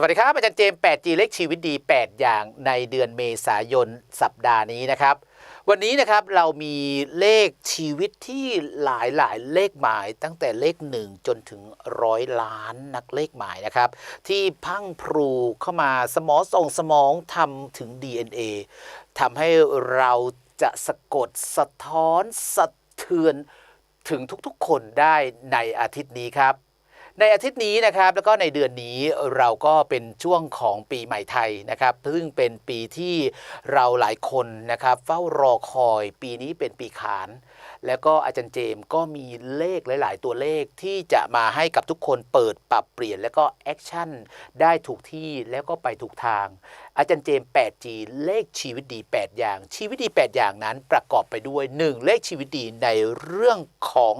สวัสดีครับ อาจารย์เจมส์ 8G เลขชีวิตดี 8 อย่างในเดือนเมษายนสัปดาห์นี้นะครับ วันนี้นะครับเรามีเลขชีวิตที่หลายหลายเลขหมายตั้งแต่เลข 1 จนถึงร้อยล้านนักเลขหมายนะครับ ที่พังพรูเข้ามาสมองส่งสมองทำถึง DNA ทำให้เราจะสะกดสะท้อนสะเทือนถึงทุกๆคนได้ในอาทิตย์นี้ครับ ในอาทิตย์นี้นะครับแล้วก็ในเดือนนี้เราก็เป็นช่วงของปีใหม่ไทยนะครับซึ่งเป็นปีที่เราหลายคนนะครับเฝ้ารอคอยปีนี้เป็นปีขาน แล้วก็อาจารย์เจมส์ก็มีเลขหลาย ๆ ตัวเลขที่จะมาให้กับทุกคนเปิดปรับเปลี่ยน แล้วก็แอคชั่นได้ถูกที่แล้วก็ไปถูกทาง อาจารย์เจมส์ 8G เลขชีวิตดี 8 อย่าง ชีวิตดี 8 อย่างนั้นประกอบไปด้วย 1 เลขชีวิตดีในเรื่องของ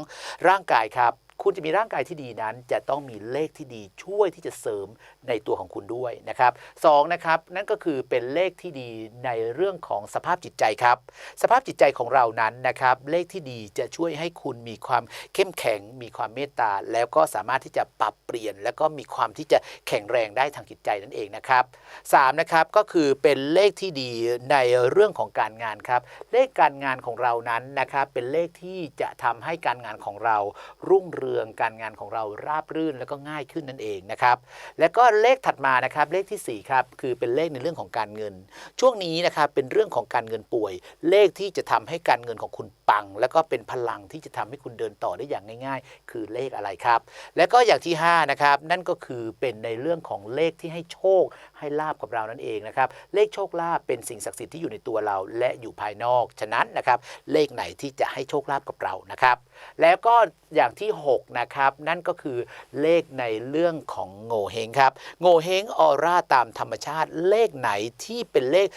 ร่างกายครับ คุณจะมีร่างกายที่ดีนั้น จะต้องมีเลขที่ดีช่วยที่จะเสริมในตัวของคุณด้วยนะครับสองนะครับนั่นก็คือเป็นเลขที่ดีในเรื่องของสภาพจิตใจครับ สภาพจิตใจของเรานั้นนะครับเลขที่ดีจะช่วยให้คุณมีความเข้มแข็ง มีความเมตตา แล้วก็สามารถที่จะปรับเปลี่ยน แล้วก็มีความที่จะแข็งแรงได้ทางจิตใจนั่นเองนะครับสามนะครับก็คือเป็นเลขที่ดีในเรื่องของการงานครับ เลขการงานของเรานั้นนะครับเป็นเลขที่จะทำให้การงานของเรารุ่งเรืองืองการงานของเราราบรื่นแล้วก็ง่ายขึ้นนั่นเองนะครับ แล้วก็เลขถัดมานะครับเลขทีสี่ 4 ครับ คือเป็นเลขในเรื่องของการเงิน ช่วงนี้นะครับเป็นเรื่องของการเงินป่วย เลขที่จะทำให้การเงินของคุณปัง แล้วก็เป็นพลังที่จะทำให้คุณเดินต่อได้อย่างง่าย ๆ คือเลขอะไรครับ แล้วก็อย่างที่5นะครับนั่นก็คือเป็นในเรื่องของเลขที่ให้โชคให้ลาบกับเรานั่นเองนะครับเลขโชคลาภเป็นสิ่งศักดิ์สิทธิ์ที่อยู่ในตัวเราและอยู่ภายนอก ฉะนั้นนะครับเลขไหนที่จะให้โชคลาภกับเรานะครับ แล้วก็อย่างที่ 6 นะครับ นั่นก็คือเลขในเรื่องของโง่เฮงครับ โง่เฮงออร่าตามธรรมชาติเลขไหนที่เป็นเลข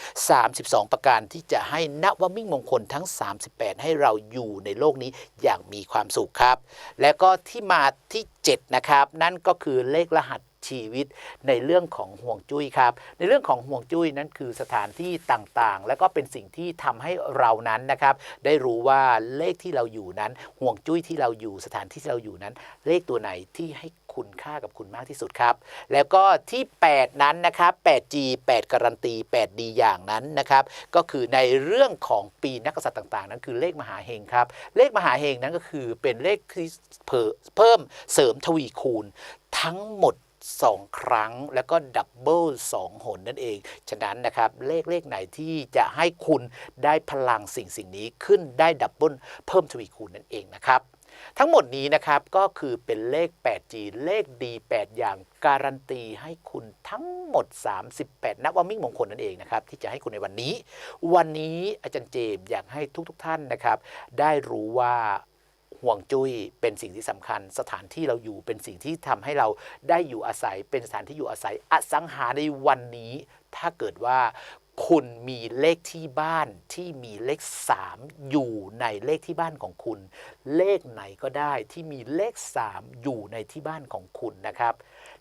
32 ประการที่จะให้นวมิ่งมงคลทั้ง 38 ให้เราอยู่ในโลกนี้อย่างมีความสุขครับ แล้วก็ที่มาที่ 7 นะครับ นั่นก็คือเลขรหัส ชีวิต ในเรื่องของห่วงจุ้ยครับ ในเรื่องของห่วงจุ้ยนั้นคือสถานที่ต่างๆ แล้วก็เป็นสิ่งที่ทำให้เรานั้นนะครับ ได้รู้ว่าเลขที่เราอยู่นั้นห่วงจุ้ยที่เราอยู่สถานที่ที่เราอยู่นั้น เลขตัวไหนที่ให้คุณค่ากับคุณมากที่สุดครับ แล้วก็ที่ 8 นั้นนะครับ 8G 8 การันตี 8 ดีอย่างนั้นนะครับ ก็คือในเรื่องของปีนักษัตริย์ต่าง ๆ นั้นคือเลขมหาเฮงครับ เลขมหาเฮงนั้นก็คือเป็นเลขที่เพิ่มเสริมทวีคูณทั้งหมด 2 ครั้งแล้วก็ดับเบิล2หนนั่นเอง ฉะนั้นนะครับเลขเลขไหนที่จะให้คุณได้พลังสิ่งสิ่งนี้ขึ้นได้ดับเบิลเพิ่มทวีคูณนั่นเองนะครับทั้งหมดนี้นะครับก็คือเป็นเลข 8G เลขดี 8 อย่างการันตีให้คุณทั้งหมด 38 นับว่ามิ่งมงคลนั่นเองนะครับที่จะให้คุณในวันนี้ วันนี้อาจารย์เจมส์อยากให้ทุกๆทท่านนะครับ ได้รู้ว่า ห่วงจุ้ยเป็นสิ่งที่สำคัญ สถานที่เราอยู่เป็นสิ่งที่ทำให้เราได้อยู่อาศัยเป็นสถานที่อยู่อาศัยอสังหาในวันนี้ ถ้าเกิดว่าคุณมีเลขที่บ้านที่มีเลข 3 อยู่ในเลขที่บ้านของคุณ เลขไหนก็ได้ที่มีเลข 3 อยู่ในที่บ้านของคุณนะครับ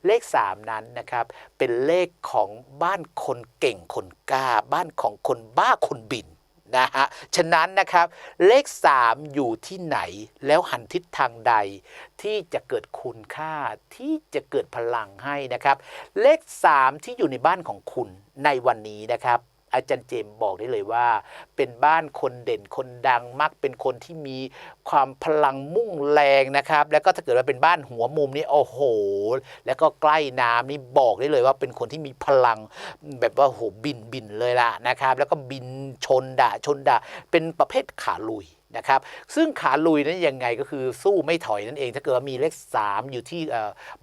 เลข 3 นั้นนะครับ เป็นเลขของบ้านคนเก่งคนกล้า บ้านของคนบ้าคนบิน นะฮะ ฉะนั้นนะครับ เลข 3 อยู่ที่ไหนแล้วหันทิศทางใด ที่จะเกิดคุณค่าที่จะเกิดพลังให้นะครับ เลข 3 ที่อยู่ในบ้านของคุณในวันนี้นะครับ อาจารย์เจมส์บอกได้เลยว่า เป็นบ้านคนเด่นคนดังมักเป็นคนที่มีความพลังมุ่งแรงนะครับ แล้วก็ถ้าเกิดว่าเป็นบ้านหัวมุมนี่โอ้โห แล้วก็ใกล้น้ำนี่บอกได้เลยว่าเป็นคนที่มีพลังแบบว่าโหบินบินเลยล่ะนะครับ แล้วก็บินชนดะชนดะเป็นประเภทขาลุย นะครับซึ่งขาลุยนั้นยังไงก็คือสู้ไม่ถอยนั่นเอง ถ้าเกิดมีเลข 3 อยู่ที่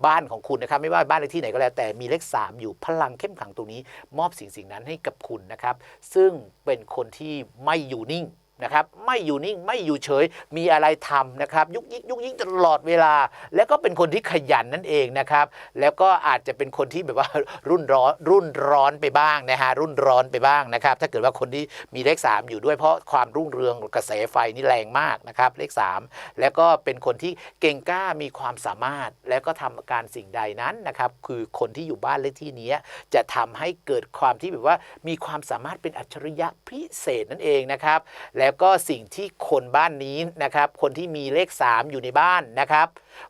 บ้านของคุณนะครับไม่ว่าบ้านในที่ไหนก็แล้วแต่มีเลข 3 อยู่พลังเข้มขังตรงนี้ มอบสิ่งสิ่งนั้นให้กับคุณนะครับ ซึ่งเป็นคนที่ไม่อยู่นิ่ง นะครับไม่อยู่นิ่งไม่อยู่เฉยมีอะไรทำนะครับยุกยิกยุกยิกตลอดเวลา แล้วก็เป็นคนที่ขยันนั่นเองนะครับ แล้วก็อาจจะเป็นคนที่แบบว่ารุ่นร้อนรุ่นร้อนไปบ้างนะฮะรุ่นร้อนไปบ้างนะครับ ถ้าเกิดว่าคนที่มีเลข 3 อยู่ด้วยเพราะความรุ่งเรืองกระแสไฟนี่แรงมากนะครับเลข 3 แล้วก็เป็นคนที่เก่งกล้ามีความสามารถ แล้วก็ทำการสิ่งใดนั้นนะครับคือคนที่อยู่บ้านเลขที่นี้จะทำให้เกิดความที่แบบว่ามีความสามารถเป็นอัจฉริยะพิเศษนั่นเองนะครับแล้แล้วก็สิ่งที่คนบ้านนี้นะครับ คนที่มีเลข 3 อยู่ในบ้านนะครับ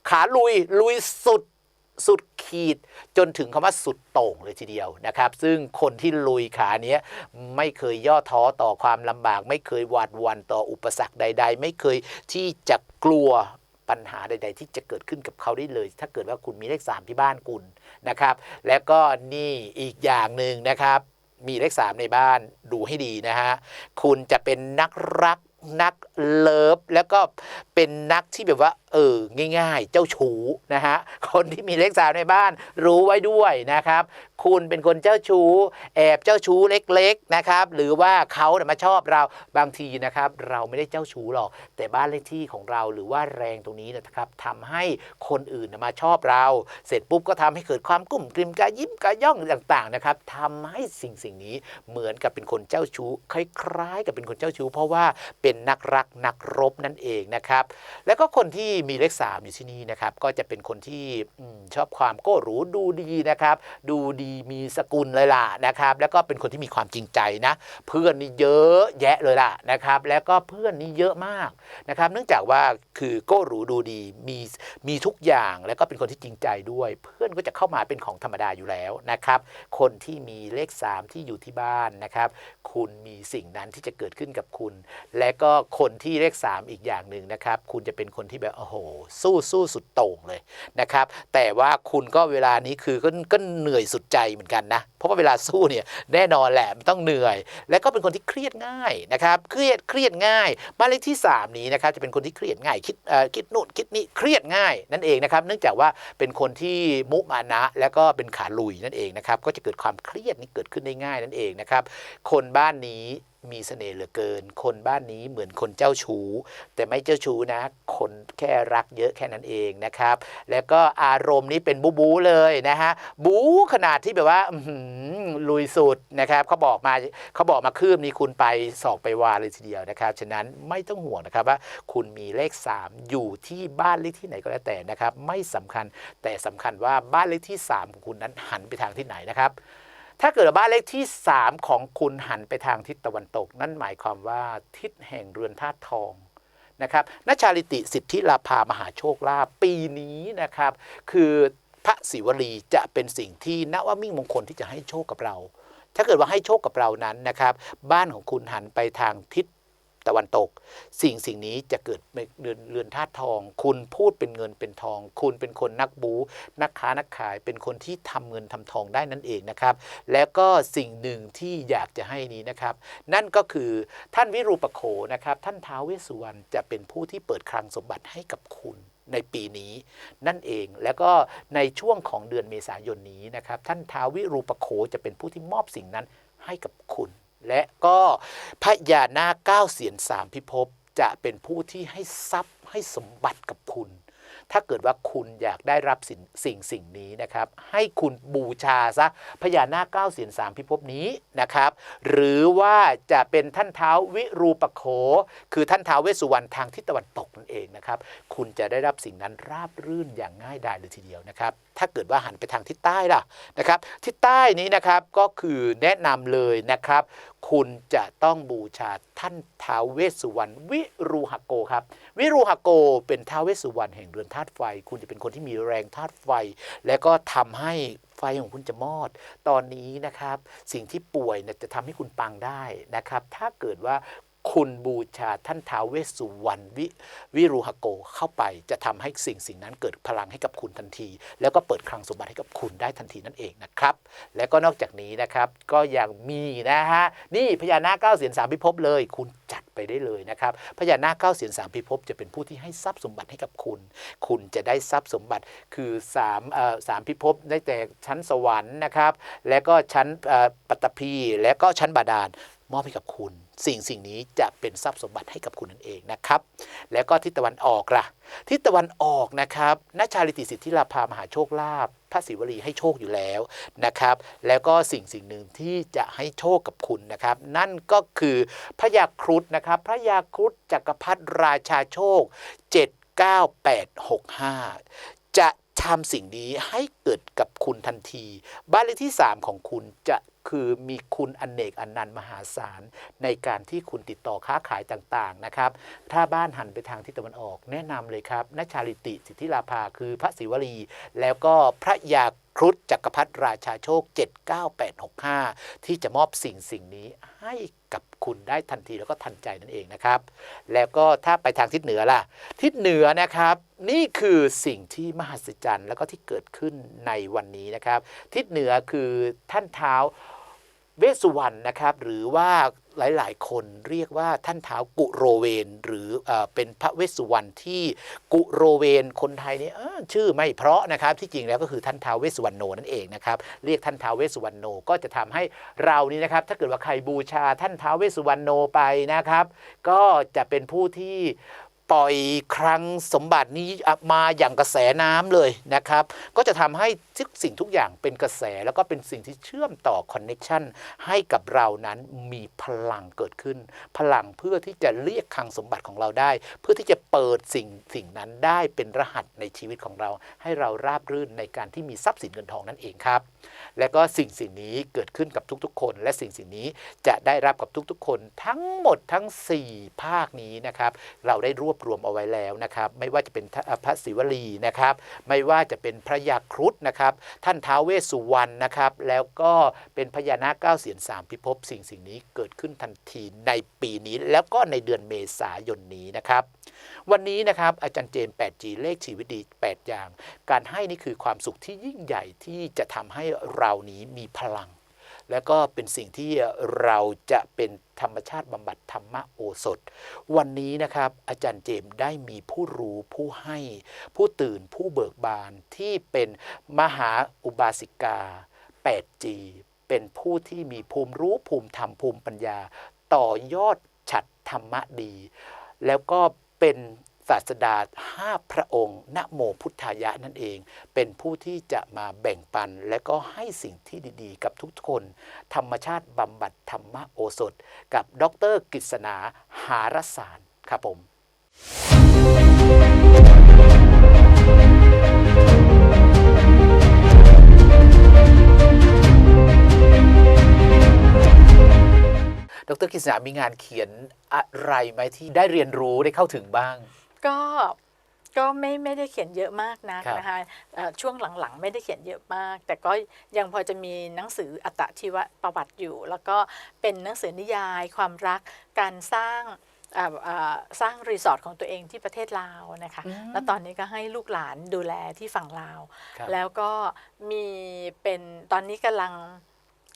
ขาลุยลุยสุดสุดขีดจนถึงคำว่าสุดโต่งเลยทีเดียวนะครับ ซึ่งคนที่ลุยขาเนี้ยไม่เคยย่อท้อต่อความลำบาก ไม่เคยหวาดวันต่ออุปสรรคใด ๆ ไม่เคยที่จะกลัวปัญหาใด ๆ ที่จะเกิดขึ้นกับเขาได้เลย ถ้าเกิดว่าคุณมีเลขสามที่บ้านคุณนะครับ และก็นี่อีกอย่างหนึ่งนะครับ มีเลขสามในบ้านดูให้ดีนะฮะ คุณจะเป็นนักรัก นักเลิฟแล้วก็เป็นนักที่แบบว่า เออ ง่ายๆ เจ้าชู้นะฮะ คนที่มีเลขสามในบ้านรู้ไว้ด้วยนะครับ คุณเป็นคนเจ้าชู้ แอบเจ้าชู้เล็กๆนะครับ หรือว่าเขาเนี่ยมาชอบเราบางทีนะครับ เราไม่ได้เจ้าชู้หรอก แต่บ้านเลขที่ของเราหรือว่าแรงตรงนี้นะครับทำให้คนอื่นมาชอบเรา เสร็จปุ๊บก็ทำให้เกิดความกุ้มกริมกระยิ้มกระย่องต่างๆนะครับทำให้สิ่งสิ่งนี้เหมือนกับเป็นคนเจ้าชู้คล้ายๆ กับเป็นคนเจ้าชู้ เพราะว่าเป็นนักรักนักรบนั่นเองนะครับ แล้วก็คนที่มีเลขสามอยู่ที่นี่นะครับ ก็จะเป็นคนที่อชอบความโก้หรูดูดีนะครับ ดูดีมีสกุลเลยล่ะนะครับ แล้วก็เป็นคนที่มีความจริงใจนะ เพื่อนนี่เยอะแยะเลยล่ะนะครับ แล้วก็เพื่อนนี่เยอะมากนะครับ เนื่องจากว่าคือโก้หรูดูดีมีมีทุกอย่างแล้วก็เป็นคนที่จริงใจด้วย เพื่อนก็จะเข้ามาเป็นของธรรมดาอยู่แล้วนะครับ คนที่มีเลข 3 ที่อยู่ที่บ้านนะครับ คุณมีสิ่งนั้นที่จะเกิดขึ้นกับคุณ และก็คนที่เลข 3 อีกอย่างหนึ่งนะครับ คุณจะเป็นคนที่แบบโอ้โห สู้สู้สุดโต่งเลยนะครับ แต่ว่าคุณก็เวลานี้คือก็ก็เหนื่อยสุดใจเหมือนกันนะ เพราะว่าเวลาสู้เนี่ยแน่นอนแหละมันต้องเหนื่อย และก็เป็นคนที่เครียดง่ายนะครับ เครียดเครียดง่ายบ้านเลขที่ 3 นี้นะครับจะเป็นคนที่เครียดง่ายคิดคิดนู่นคิดนี่เครียดง่ายนั่นเองนะครับ เนื่องจากว่าเป็นคนที่มุมานะ แล้วก็เป็นขาลุยนั่นเองนะครับก็จะเกิดความเครียดนี่เกิดขึ้นได้ง่ายนั่นเองนะครับ คนบ้านนี้ มีเสน่ห์เหลือเกิน คนบ้านนี้เหมือนคนเจ้าชู้ แต่ไม่เจ้าชู้นะ คนแค่รักเยอะแค่นั้นเองนะครับ แล้วก็อารมณ์นี้เป็นบูบูเลยนะฮะบูขนาดที่แบบว่าลุยสุดนะครับเขาบอกมาเขาบอกมาคืบนี้คุณไปสอกไปวาเลยทีเดียวนะครับ ฉะนั้นไม่ต้องห่วงนะครับว่า คุณมีเลข 3 อยู่ที่บ้านเลขที่ไหนก็แล้วแต่นะครับ ไม่สำคัญแต่สำคัญว่าบ้านเลขที่ 3 ของคุณนั้นหันไปทางที่ไหนนะครับ ถ้าเกิดบ้านเลขที่ 3 ของคุณหันไปทางทิศตะวันตก นั่นหมายความว่าทิศแห่งเรือนธาตุทองนะครับนชชาลิติสิทธิลาภามหาโชคลาภปีนี้นะครับ คือพระศิวลีจะเป็นสิ่งที่นวมิ่งมงคลที่จะให้โชคกับเรา ถ้าเกิดว่าให้โชคกับเรานั้นนะครับ บ้านของคุณหันไปทางทิศ ตะวันตก สิ่งสิ่งนี้จะเกิดเรือนเรือนธาตุทอง คุณพูดเป็นเงินเป็นทอง คุณเป็นคนนักบู นักค้านักขาย เป็นคนที่ทำเงินทำทองได้นั่นเองนะครับ แล้วก็สิ่งหนึ่งที่อยากจะให้นี้นะครับ นั่นก็คือท่านวิรูปโขนะครับ ท่านท้าวเวสสุวรรณจะเป็นผู้ที่เปิดคลังสมบัติให้กับคุณในปีนี้นั่นเองแล้วก็ในช่วงของเดือนเมษายนนี้นะครับ ท่านท้าววิรูปโขจะเป็นผู้ที่มอบสิ่งนั้นให้กับคุณ และก็พระยานาคเก้าเสียนสามพิภพจะเป็นผู้ที่ให้ทรัพย์ให้สมบัติกับคุณ ถ้าเกิดว่าคุณอยากได้รับสิ่งสิ่งสิ่งนี้นะครับ ให้คุณบูชาซะพญานาคเก้าเสียนสามพิภพนี้นะครับ หรือว่าจะเป็นท่านเท้าวิรูปโข คือท่านเท้าเวสุวรรณทางทิศตะวันตกนั่นเองนะครับ คุณจะได้รับสิ่งนั้นราบรื่นอย่างง่ายดายเลยทีเดียวนะครับ ถ้าเกิดว่าหันไปทางทิศใต้ล่ะนะครับทิศใต้นี้นะครับก็คือแนะนำเลยนะครับ คุณจะต้องบูชาท่านท้าวเวสสุวรรณวิรูหโกครับ วิรูหโกเป็นท้าวเวสสุวรรณแห่งเรือนธาตุไฟ คุณจะเป็นคนที่มีแรงธาตุไฟ และก็ทำให้ไฟของคุณจะมอด ตอนนี้นะครับสิ่งที่ป่วยเนี่ยจะทำให้คุณปังได้นะครับ ถ้าเกิดว่าคุณบูชาท่านท้าวเวสสุวรรณวิวิรูหโกเข้าไปจะทำให้สิ่งสิ่งนั้นเกิดพลังให้กับคุณทันที แล้วก็เปิดคลังสมบัติให้กับคุณได้ทันทีนั่นเองนะครับ และก็นอกจากนี้นะครับก็ยังมีนะฮะนี่พญานาคเก้าเสียนสามพิภพเลยคุณ ไปได้เลยนะครับพญานาคเก้าเสียนสามพิภพจะเป็นผู้ที่ให้ทรัพย์สมบัติให้กับคุณ คุณจะได้ทรัพย์สมบัติคือ3เอ่อสามพิภพได้แต่ชั้นสวรรค์นะครับ และก็ชั้นอ่อปัตตภีและก็ชั้นบาดาลมอบให้กับคุณ สิ่งสิ่งนี้จะเป็นทรัพย์สมบัติให้กับคุณนั่นเองนะครับ แล้วก็ทิศตะวันออกล่ะ ทิศตะวันออกนะครับนัชชาลิติสิทธิลาภามหาโชคลาภพระศิวลีให้โชคอยู่แล้วนะครับ แล้วก็สิ่งสิ่งหนึ่งที่จะให้โชคกับคุณนะครับ นั่นก็คือพระยาครุฑนะครับพระยาครุฑจักรพรรดิราชาโชค 79865 จะ ทำสิ่งนี้ให้เกิดกับคุณทันที บ้านเลขที่ 3 ของคุณจะคือมีคุณอนเนกอนนันต์มหาศาล ในการที่คุณติดต่อค้าขายต่างๆนะครับ ถ้าบ้านหันไปทางทิศตะวันออก แนะนำเลยครับนชาลิติสิทธิลาภาคือพระศิวลี แล้วก็พระยา ครุฑจักรพรรดิราชาโชค 79865 ที่จะมอบสิ่งสิ่งนี้ให้กับคุณได้ทันทีแล้วก็ทันใจนั่นเองนะครับ แล้วก็ถ้าไปทางทิศเหนือล่ะ ทิศเหนือนะครับ นี่คือสิ่งที่มหัศจรรย์แล้วก็ที่เกิดขึ้นในวันนี้นะครับ ทิศเหนือคือท่านเท้าเวสสุวรรณนะครับ หรือว่า หลาย ๆ คนเรียกว่าท่านเท้ากุโรเวน หรือเอเป็นพระเวสสุวรรณที่กุโรเวนคนไทยเนี่ยชื่อไม่เพราะนะครับที่จริงแล้วก็คือท่านเท้าเวสสุวรรณโนนั่นเองนะครับเรียกท่านเท้าเวสสุวรรณโนก็จะทำให้เรานี่นะครับถ้าเกิดว่าใครบูชาท่านเท้าเวสสุวรรณโนไปนะครับ ก็จะเป็นผู้ที่ ปล่อยครั้งสมบัตินี้มาอย่างกระแสน้ำเลยนะครับ ก็จะทำให้ทุกสิ่งทุกอย่างเป็นกระแสแล้วก็เป็นสิ่งที่เชื่อมต่อคอนเน็ชันให้กับเรานั้นมีพลังเกิดขึ้น พลังเพื่อที่จะเรียกคลังสมบัติของเราได้ เพื่อที่จะเปิดสิ่งสิ่งนั้นได้เป็นรหัสในชีวิตของเรา ให้เราราบรื่นในการที่มีทรัพย์สินเงินทองนั่นเองครับ และก็สิ่งสิ่งนี้เกิดขึ้นกับทุกๆ คน และสิ่งสิ่งนี้จะได้รับกับทุกๆ คนทั้งหมดทั้ง 4 ภาคนี้นะครับ เราได้รวบรวมเอาไว้แล้วนะครับ ไม่ว่าจะเป็นพระศิวลีนะครับ ไม่ว่าจะเป็นพระยาครุฑนะครับ ท่านท้าวเวสสุวรรณนะครับ แล้วก็เป็นพญานาคเก้าเสียนสามพิภพสิ่งสิ่งนี้เกิดขึ้นทันทีในปีนี้ แล้วก็ในเดือนเมษายนนี้นะครับ วันนี้นะครับอาจารย์เจม 8G เลขชีวิตดี 8 อย่าง การให้นี่คือความสุขที่ยิ่งใหญ่ที่จะทำให้เรานี้มีพลัง และก็เป็นสิ่งที่เราจะเป็นธรรมชาติบำบัดธรรมโอสถ วันนี้นะครับอาจารย์เจมส์ได้มีผู้รู้ผู้ให้ ผู้ตื่นผู้เบิกบานที่เป็นมหาอุบาสิกา 8G เป็นผู้ที่มีภูมิรู้ภูมิธรรมภูมิปัญญา ต่อยอดฉัดธรรมะดี แล้วก็เป็น ศาสดาห้าพระองค์นโมพุทธายะนั่นเอง เป็นผู้ที่จะมาแบ่งปันและก็ให้สิ่งที่ดีๆ กับทุกคน ธรรมชาติบำบัดธรรมโอสถ กับดรกฤษณาหารสารครับผม ดรกฤษณามีงานเขียนอะไรไหมที่ได้เรียนรู้ได้เข้าถึงบ้าง ก็ก็ไม่ไม่ได้เขียนเยอะมากนะครับนะคะเอ่อช่วงหลังๆ ไม่ได้เขียนเยอะมาก แต่ก็ยังพอจะมีหนังสืออัตชีวประวัติอยู่ แล้วก็เป็นหนังสือนิยาย ความรักการสร้างอ่าอ่าสร้างรีสอร์ทของตัวเองที่ประเทศลาวนะคะ อืมแล้วตอนนี้ก็ให้ลูกหลานดูแลที่ฝั่งลาว ครับ แล้วก็มีเป็นตอนนี้กำลัง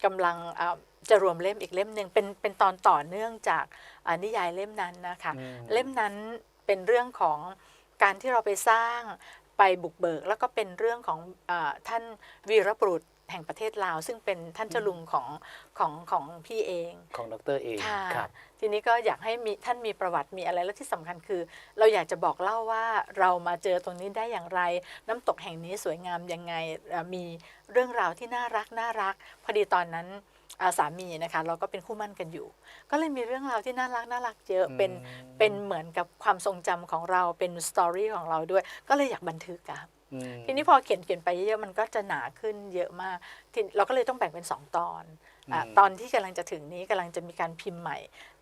กำลังอ่าจะรวมเล่มอีกเล่มหนึ่งเป็นเป็นตอนต่อเนื่องจากอ่านิยายเล่มนั้นนะคะ อืม เล่มนั้น เป็นเรื่องของการที่เราไปสร้างไปบุกเบิก แล้วก็เป็นเรื่องของอาท่านวีรบุรุษแห่งประเทศลาว ซึ่งเป็นท่านเจ้าลุงของของของพี่เอง ของดรเองค่ะครับทีนี้ก็อยากให้มีท่านมีประวัติมีอะไรและที่สำคัญคือ เราอยากจะบอกเล่าว่าเรามาเจอตรงนี้ได้อย่างไร น้ำตกแห่งนี้สวยงามยังไงเอ่อมีเรื่องราวที่น่ารักน่ารัก พอดีตอนนั้นอ่า สามีนะคะเราก็เป็นคู่มั่นกันอยู่ ก็เลยมีเรื่องราวที่น่ารักน่ารักเยอะเป็นอืมเป็นเหมือนกับความทรงจำของเราเป็นสตอรี่ของเราด้วย ก็เลยอยากบันทึกอะอืมทีนี้พอเขียนเขียนไปเยอะๆมันก็จะหนาขึ้นเยอะมากทีเราก็เลยต้องแบ่งเป็น 2 ตอนอะตอนที่กำลังจะถึงนี้กำลังจะมีการพิมพ์ใหม่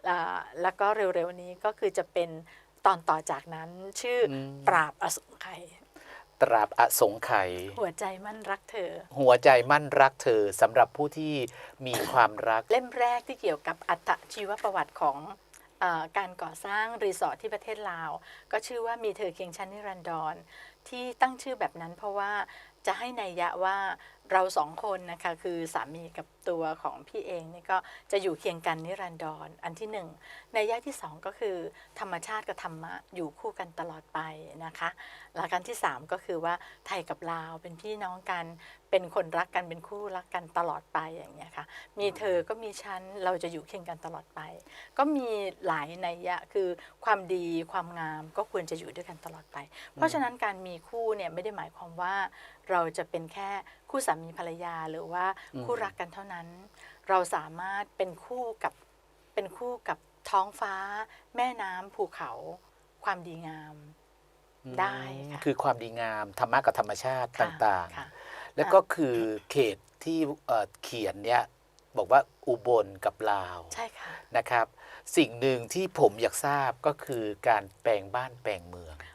อ่าแล้วก็เร็วๆนี้ก็คือจะเป็นตอนต่อจากนั้นชื่ออมปราบอสงไขย ตราบอสงไขยหัวใจมั่นรักเธอ หัวใจมั่นรักเธอสำหรับผู้ที่มีความรัก เล่มแรกที่เกี่ยวกับอัตชีวประวัติของเออการก่อสร้างรีสอร์ทที่ประเทศลาว ก็ชื่อว่ามีเธอเคียงฉันนิรันดรที่ตั้งชื่อแบบนั้นเพราะว่าจะให้นัยยะว่า เราสองคนนะคะคือสามีกับตัวของพี่เองนี่ก็จะอยู่เคียงกันนิรันดรอันที่หนึ่งในยะที่สองก็คือ ธรรมชาติกับธรรมะอยู่คู่กันตลอดไปนะคะหลักการที่สามก็คือว่าไทยกับลาวเป็นพี่น้องกัน เป็นคนรักกันเป็นคู่รักกันตลอดไปอย่างเงี้ยค่ะมีเธอก็มีฉันเราจะอยู่เคียงกันตลอดไป ก็มีหลายในยะคือความดีความงามก็ควรจะอยู่ด้วยกันตลอดไป เพราะฉะนั้นการมีคู่เนี่ยไม่ได้หมายความว่าเราจะเป็นแค่ คู่สามีภรรยาหรือว่าคู่รักกันเท่านั้น เราสามารถเป็นคู่กับเป็นคู่กับท้องฟ้า แม่น้ำภูเขา ความดีงามได้ค่ะคือความดีงามธรรมะกับธรรมชาติค่ะต่างค่ะๆแล้วก็คือเขตที่เอ่อเขียนเนี้ยบอกว่าอุบลกับลาวใช่ค่ะนะครับ สิ่งหนึ่งที่ผมอยากทราบก็คือการแปลงบ้านแปลงเมืองอื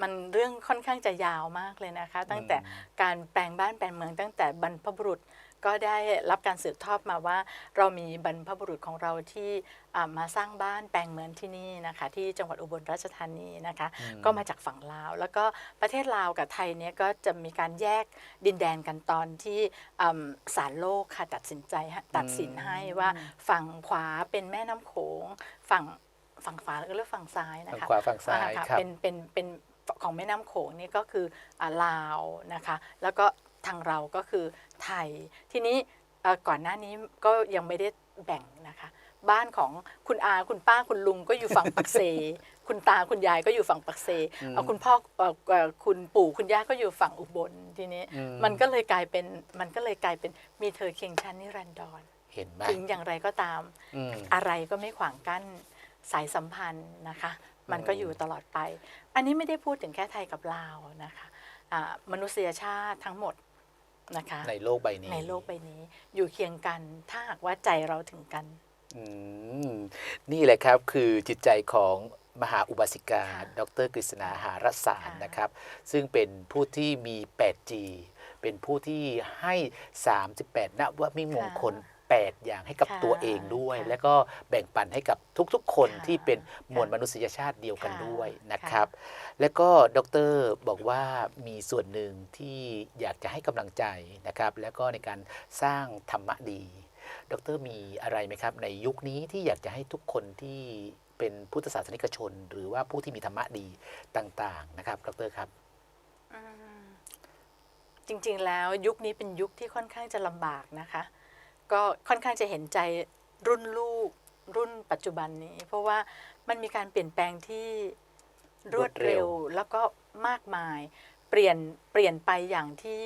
มมันเรื่องค่อนข้างจะยาวมากเลยนะคะ ตั้งแต่การแปลงบ้านแปลงเมืองตั้งแต่บรรพบุรุษก็ได้รับการสืบทอดมาว่า เรามีบรรพบุรุษของเราที่อ่ามาสร้างบ้านแปลงเมืองที่นี่นะคะ ที่จังหวัดอุบลราชธานีนะคะอืมก็มาจากฝั่งลาว แล้วก็ประเทศลาวกับไทยเนี่ยก็จะมีการแยกดินแดนกันตอนที่อืมศาลโลกค่ะตัดสินใจให้ตัดสินให้ว่าฝั่งขวาเป็นแม่น้ำโขงฝั่งฝั่งขวาแล้วก็เรียกฝั่งซ้ายนะฝั่งคะขวาฝั่งซ้ายอ่ค่ะครับเป็นเป็นเป็น ของแม่น้ำโขงนี่ก็คืออ่าลาวนะคะ แล้วก็ทางเราก็คือไทย ทีนี้เอ่อก่อนหน้านี้ก็ยังไม่ได้แบ่งนะคะ บ้านของคุณอาคุณป้าคุณลุงก็อยู่ฝั่งปักเซ คุณตาคุณยายก็อยู่ฝั่งปักเซเอ่อคุณพ่อเอ่อเอ่อคุณปู่คุณย่าก็อยู่ฝั่งอุบลทีนี้อืมมันก็เลยกลายเป็นมันก็เลยกลายเป็นมีเธอเคียงฉันนิรันดรเห็นไหมถึงอย่างไรก็ตามอืมอะไรก็ไม่ขวางกั้นสายสัมพันธ์นะคะ มันก็อยู่ตลอดไป อันนี้ไม่ได้พูดถึงแค่ไทยกับลาวนะคะอ่ามนุษยชาติทั้งหมดนะคะในโลกใบนี้ในโลกใบนี้ อยู่เคียงกันถ้าหากว่าใจเราถึงกันอืมนี่แหละครับคือจิตใจของมหาอุบาสิกาค่ะดรกฤษณาหารสารค่ะนะครับ ซึ่งเป็นผู้ที่มี 8G เป็นผู้ที่ให้ 38นวมิมงคล 8 อย่างให้กับค่ะตัวเองด้วย ค่ะแล้วก็แบ่งปันให้กับทุกๆ คนค่ะที่เป็นมวลค่ะมนุษยชาติเดียวกันค่ะด้วยนะค่ะครับ แล้วก็ดรบอกว่ามีส่วนหนึ่งที่อยากจะให้กำลังใจนะครับ แล้วก็ในการสร้างธรรมะดี ดรมีอะไรไหมครับ ในยุคนี้ที่อยากจะให้ทุกคนที่เป็นพุทธศาสนิกชน หรือว่าผู้ที่มีธรรมะดีต่างๆนะครับ ดรครับ อืมจริงๆแล้วยุคนี้เป็นยุคที่ค่อนข้างจะลำบากนะคะ ก็ค่อนข้างจะเห็นใจรุ่นลูกรุ่นปัจจุบันนี้ เพราะว่ามันมีการเปลี่ยนแปลงที่รวดเร็วรวดเร็วแล้วก็มากมายเปลี่ยนเปลี่ยนไปอย่างที่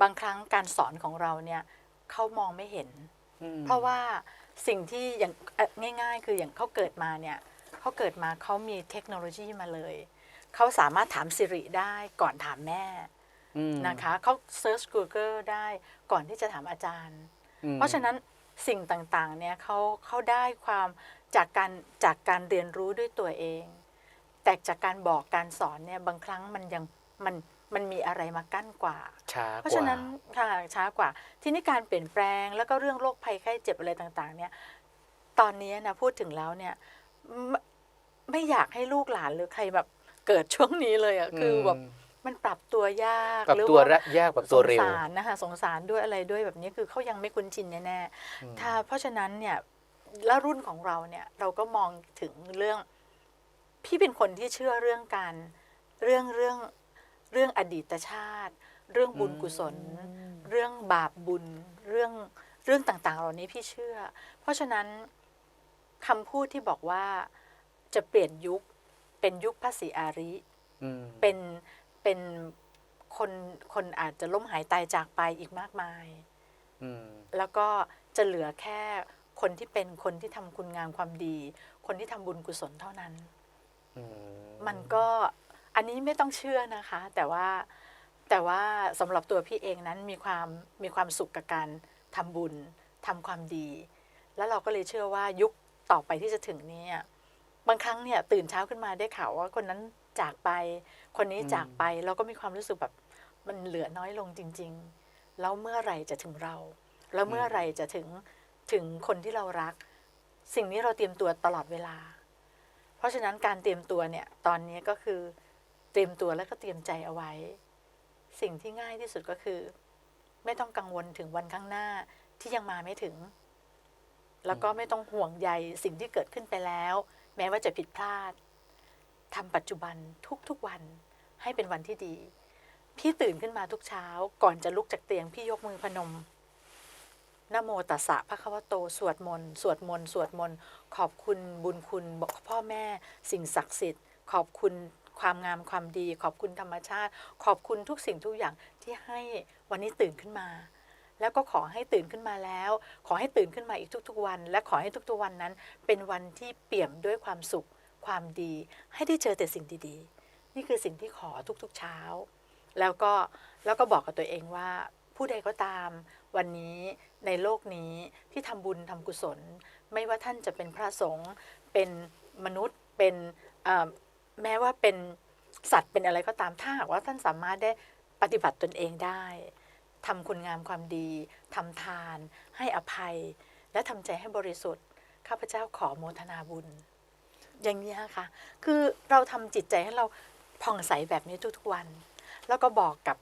บางครั้งการสอนของเราเนี่ยเขามองไม่เห็น เพราะว่าสิ่งที่อย่างเอ่อง่าย ๆ คืออย่างเขาเกิดมาเนี่ยเขาเกิดมาเขามีเทคโนโลยีมาเลยเขาสามารถถามสิริได้ก่อนถามแม่อืมนะคะเขาเซิร์ช Google ได้ก่อนที่จะถามอาจารย์อืม เพราะฉะนั้นสิ่งต่างๆเนี่ยเขาเขาได้ความจากการจากการเรียนรู้ด้วยตัวเอง แต่จากการบอกการสอนเนี่ยบางครั้งมันยังมันมันมีอะไรมากั้นกว่าช้ากเพราะว่าฉะนั้นค่ะช้ากว่า ที่นี่การเปลี่ยนแปลง แล้วก็เรื่องโรคภัยไข้เจ็บอะไรต่างๆ เนี่ย ตอนนี้นะพูดถึงแล้วเนี่ยไม่ไม่อยากให้ลูกหลานหรือใครแบบเกิดช่วงนี้เลยอะคือแบบ มมันปรับตัวยากปรับหรือตัวว่าระยากปรับตัวเร็วสงสารนะคะสงสารด้วยอะไรด้วยแบบนี้คือเขายังไม่คุ้นชินแน่ๆถ้าเพราะฉะนั้นเนี่ยแล้วรุ่นของเราเนี่ยเราก็มองถึงเรื่อง พี่เป็นคนที่เชื่อเรื่องการเรื่องเรื่องเรื่องอดีตชาติ เรื่องบุญกุศล เรื่องบาปบุญเรื่องเรื่องต่างๆ เหล่านี้พี่เชื่อ เพราะฉะนั้นคำพูดที่บอกว่าจะเปลี่ยนยุคเป็นยุคพระศรีอาริอืมเป็น เป็นคนคนอาจจะล้มหายตายจากไปอีกมากมายอืมแล้วก็จะเหลือแค่คนที่เป็นคนที่ทำคุณงามความดี คนที่ทำบุญกุศลเท่านั้นอืมมันก็อันนี้ไม่ต้องเชื่อนะคะ แต่ว่าแต่ว่าสำหรับตัวพี่เองนั้นมีความมีความสุขกับการทำบุญทำความดี แล้วเราก็เลยเชื่อว่ายุคต่อไปที่จะถึงเนี้บางครั้งเนี่ยตื่นเช้าขึ้นมาได้ข่าวว่าคนนั้น จากไป คนนี้จากไปเราก็มีความรู้สึกแบบมันเหลือน้อยลงจริง ๆ แล้วเมื่อไหร่จะถึงเรา แล้วเมื่อไหร่จะถึงถึงคนที่เรารัก สิ่งนี้เราเตรียมตัวตลอดเวลา เพราะฉะนั้นการเตรียมตัวเนี่ยตอนนี้ก็คือเตรียมตัวแล้วก็เตรียมใจเอาไว้ สิ่งที่ง่ายที่สุดก็คือ ไม่ต้องกังวลถึงวันข้างหน้าที่ยังมาไม่ถึง แล้วก็ไม่ต้องห่วงใยสิ่งที่เกิดขึ้นไปแล้ว แม้ว่าจะผิดพลาด ทำปัจจุบันทุกๆวันให้เป็นวันที่ดี พี่ตื่นขึ้นมาทุกเช้า ก่อนจะลุกจากเตียงพี่ยกมือพนมนโมตัสสะพระคะวะโต สวดมนต์ สวดมนต์สวดมนต์ ขอบคุณบุญคุณบอกพ่อแม่สิ่งศักดิ์สิทธิ์ ขอบคุณความงามความดี ขอบคุณธรรมชาติ ขอบคุณทุกสิ่งทุกอย่างที่ให้วันนี้ตื่นขึ้นมา แล้วก็ขอให้ตื่นขึ้นมาแล้ว ขอให้ตื่นขึ้นมาอีกทุกๆวัน และขอให้ทุกๆวันนั้น เป็นวันที่เปี่ยมด้วยความสุข ความดี ให้ได้เจอแต่สิ่งดีๆ นี่คือสิ่งที่ขอทุกๆเช้า แล้วก็แล้วก็บอกกับตัวเองว่าผู้ใดก็ตาม วันนี้ในโลกนี้ที่ทำบุญทำกุศล ไม่ว่าท่านจะเป็นพระสงฆ์เป็นมนุษย์เป็นอ่อแม้ว่าเป็นสัตว์เป็นอะไรก็ตามถ้าหากว่าท่านสามารถได้ปฏิบัติตนเองได้ทำคุณงามความดีทำทาน ให้อภัย และทำใจให้บริสุทธิ์ ข้าพเจ้าขอโมทนาบุญ อย่างนี้ค่ะ คือเราทำจิตใจให้เราผ่องใสแบบนี้ทุกๆวัน แล้วก็บอกกับ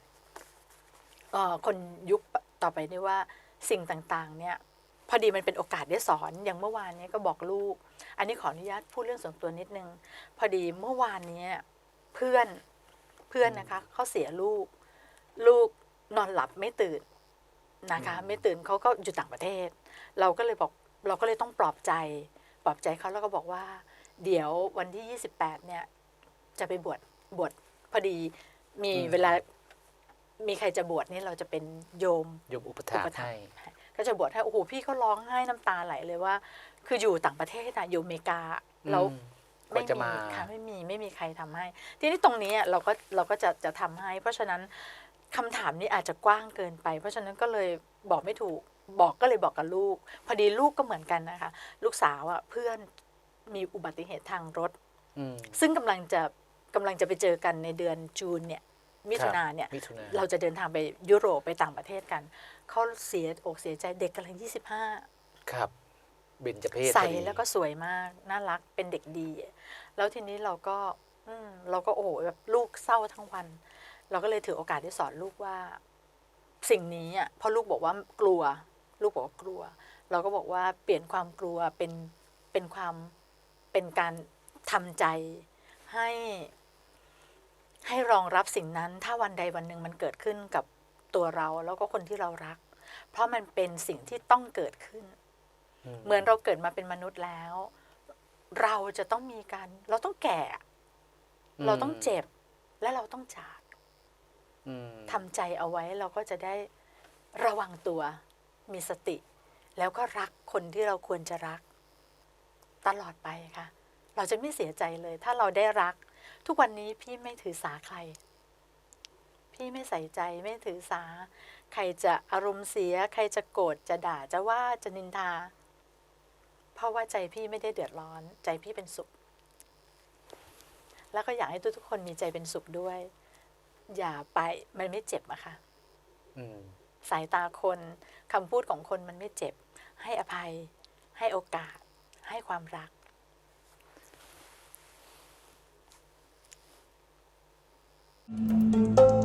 เอ่อคนยุคต่อไปด้วยว่าสิ่งต่างๆเนี่ยพอดีมันเป็นโอกาสได้สอนอย่างเมื่อวานเนี้ก็บอกลูก อันนี้ขออนุญาตพูดเรื่องส่วนตัวนิดนึง พอดีเมื่อวานเนี้เพื่อนเพื่อนนะคะเขาเสียลูก ลูกนอนหลับไม่ตื่นนะคะไม่ตื่นเขาก็อยู่ต่างประเทศ เราก็เลยบอกเราก็เลยต้องปลอบใจ ปลอบใจเขาแล้วก็บอกว่า เดี๋ยววันที่ 28 เนี่ย จะไปบวชบวชพอดีมีอืมเวลามีใครจะบวชนี่เราจะเป็นโยมยมอุปถาอุกปถัมให้ภ์ก็จะบวชให้โอ้โหพี่เขาร้องไห้น้ำตาไหลเลยว่า คืออยู่ต่างประเทศอะอยู่อเมริกาเราอืมกว่าจะมาค่ะไม่มีไม่มีใครทำให้ ทีนี้ตรงนี้อะเราก็เราก็จะจะทำให้ เพราะฉะนั้นคำถามนี้อาจจะกว้างเกินไป เพราะฉะนั้นก็เลยบอกไม่ถูกบอกก็เลยบอกกับลูก พอดีลูกก็เหมือนกันนะคะ ลูกสาวอะเพื่อน มีอุบัติเหตุทางรถอืมซึ่งกำลังจะกำลังจะไปเจอกันในเดือนจูนเนี่ยมิถุนาเนี่ยมิถุนาเราจะเดินทางไปยุโรปไปต่างประเทศกัน เขาเสียอกเสียใจเด็กกำลัง 25 ครับเบญจเพศใสพอดีแล้วก็สวยมากน่ารักเป็นเด็กดี แล้วทีนี้เราก็อืมเราก็โอ้โหแบบลูกเศร้าทั้งวัน เราก็เลยถือโอกาสที่สอนลูกว่า สิ่งนี้อะเพราะลูกบอกว่ากลัว ลูกบอกว่ากลัว เราก็บอกว่าเปลี่ยนความกลัวเป็นเป็นความ เป็นการทำใจให้ให้รองรับสิ่งนั้น ถ้าวันใดวันหนึ่งมันเกิดขึ้นกับตัวเราแล้วก็คนที่เรารัก เพราะมันเป็นสิ่งที่ต้องเกิดขึ้น เหมือนเราเกิดมาเป็นมนุษย์แล้ว เราจะต้องมีการ เราต้องแก่ เราต้องเจ็บและเราต้องจากอืมทำใจเอาไว้เราก็จะได้ระวังตัว มีสติ แล้วก็รักคนที่เราควรจะรัก ตลอดไปค่ะ เราจะไม่เสียใจเลย ถ้าเราได้รัก ทุกวันนี้พี่ไม่ถือสาใคร พี่ไม่ใส่ใจไม่ถือสา ใครจะอารมณ์เสีย ใครจะโกรธจะด่าจะว่าจะนินทา เพราะว่าใจพี่ไม่ได้เดือดร้อน ใจพี่เป็นสุข แล้วก็อยากให้ทุกๆคนมีใจเป็นสุขด้วย อย่าไปมันไม่เจ็บอะค่ะอืมสายตาคนคำพูดของคนมันไม่เจ็บ ให้อภัยให้โอกาส ให้ความรัก Thank.